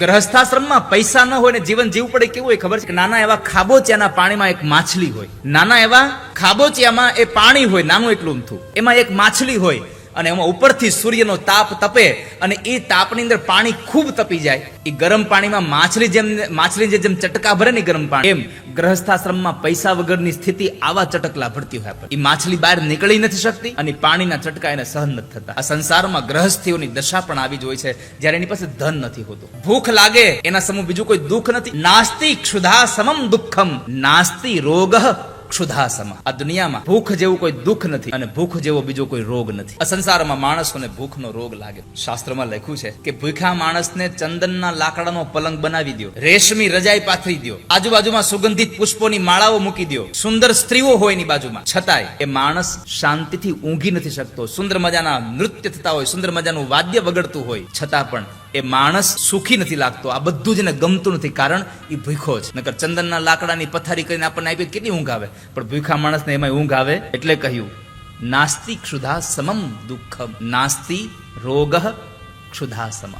ગ્રહસ્થાશ્રમમાં પૈસા ન હોય ને જીવન જીવવું પડે કેવું હોય ખબર છે? કે નાના એવા ખાબોચિયાના પાણીમાં એક માછલી હોય. નાના એવા ખાબોચિયામાં એ પાણી હોય, નાનું એટલું અમથું એમાં એક માછલી હોય. અને એમાં ઉપરથી સૂર્યનો તાપ તપે અને એ તાપની અંદર પાણી ખૂબ તપી જાય. એ ગરમ પાણીમાં માછલી જેમ માછલી જેમ ચટકા ભરે ને ગરમ પાણી, એમ ગ્રહસ્થાશ્રમમાં પૈસા વગરની સ્થિતિ આવા ચટકલા ભરતી હોય. એ માછલી બહાર નીકળી નથી શકતી અને પાણીના ચટકા એને સહન નથી થતા. આ સંસારમાં ગ્રહસ્થીઓની દશા પણ આવી જ હોય છે, જ્યારે એની પાસે ધન નથી હોતું. ભૂખ લાગે, એના સમૂહ બીજું કોઈ દુઃખ નથી. નાસ્તિ ક્ષુધા સમમ દુઃખમ, નાસ્તિ રોગ ક્ષુધા આ દુનિયામાં ભૂખ જેવું કોઈ દુઃખ નથી અને ભૂખ જેવો બીજો કોઈ રોગ નથી. આ સંસારમાં માણસોને ભૂખનો રોગ લાગે. શાસ્ત્રમાં લખ્યું છે કે ભૂખા માણસને ચંદનના લાકડાનો પલંગ બનાવી દો રેશમી રજાઈ પાથરી દો આજુબાજુમાં સુગંધિત પુષ્પોની માળાઓ મૂકી દો સુંદર સ્ત્રીઓ હોય એની બાજુમાં. છતાંય એ માણસ શાંતિથી ઊંઘી નથી શકતો. સુંદર મજાના નૃત્ય થતા હોય. સુંદર મજાનું વાદ્ય વગડતું હોય. છતાં પણ એ માણસ સુખી નથી લાગતો. આ બધું જ એને ગમતું નથી. કારણ એ ભૂખો છે. નકર ચંદનના લાકડાની પથારી કરીને આપણને આપી કેટલી ઊંઘ આવે? પણ ભૂખા માણસને એમાં ઊંઘ આવે એટલે કહ્યું નાસ્તિ ક્ષુધા સમમ દુઃખમ. નાસ્તિ રોગ ક્ષુધા સમ